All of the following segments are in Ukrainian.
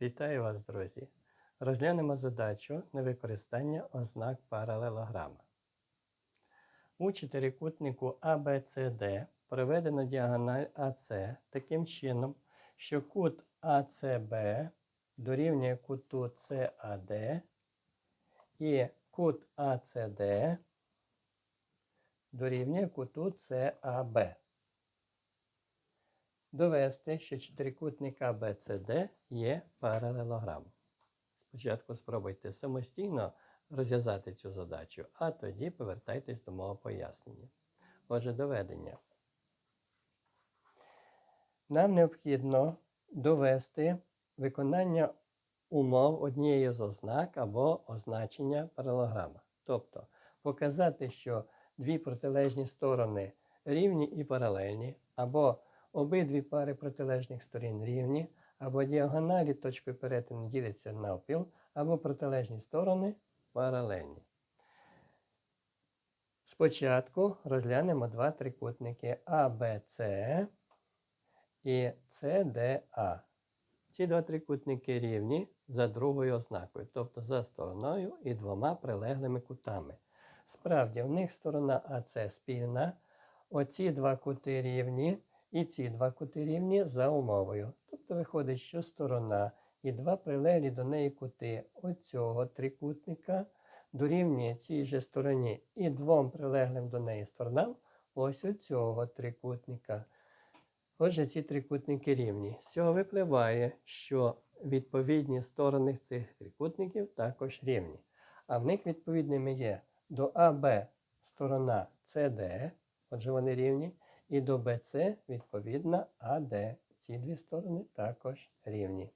Вітаю вас, друзі! Розглянемо задачу на використання ознак паралелограма. У чотирикутнику ABCD проведено діагональ АС таким чином, що кут АЦБ дорівнює куту CAD і кут АЦД дорівнює куту CAB. Довести, що чотирикутник ABCD є паралелограм. Спочатку спробуйте самостійно розв'язати цю задачу, а тоді повертайтесь до мого пояснення. Отже, доведення. Нам необхідно довести виконання умов однієї з ознак або означення паралелограма. Тобто показати, що дві протилежні сторони рівні і паралельні, або обидві пари протилежних сторін рівні, або діагоналі точкою перетину діляться навпіл, або протилежні сторони паралельні. Спочатку розглянемо два трикутники ABC і CDA. Ці два трикутники рівні за другою ознакою, тобто за стороною і двома прилеглими кутами. Справді, в них сторона АС спільна, оці два кути рівні і ці два кути рівні за умовою. Тобто виходить, що сторона і два прилеглі до неї кути оцього трикутника дорівнює цій же стороні і двом прилеглим до неї сторонам ось оцього трикутника. Отже, ці трикутники рівні. З цього випливає, що відповідні сторони цих трикутників також рівні. А в них відповідними є до АБ сторона CD, отже, вони рівні, і до BC відповідна АД. Ці дві сторони також рівні.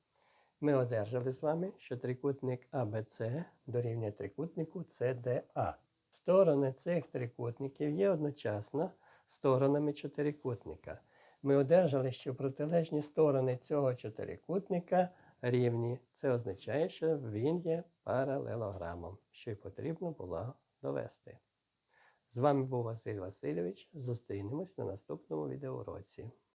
Ми одержали з вами, що трикутник ABC дорівнює трикутнику CDA. Сторони цих трикутників є одночасно сторонами чотирикутника. Ми одержали, що протилежні сторони цього чотирикутника рівні. Це означає, що він є паралелограмом, що й потрібно було довести. З вами був Василь Васильович. Зустрінемось на наступному відеоуроці.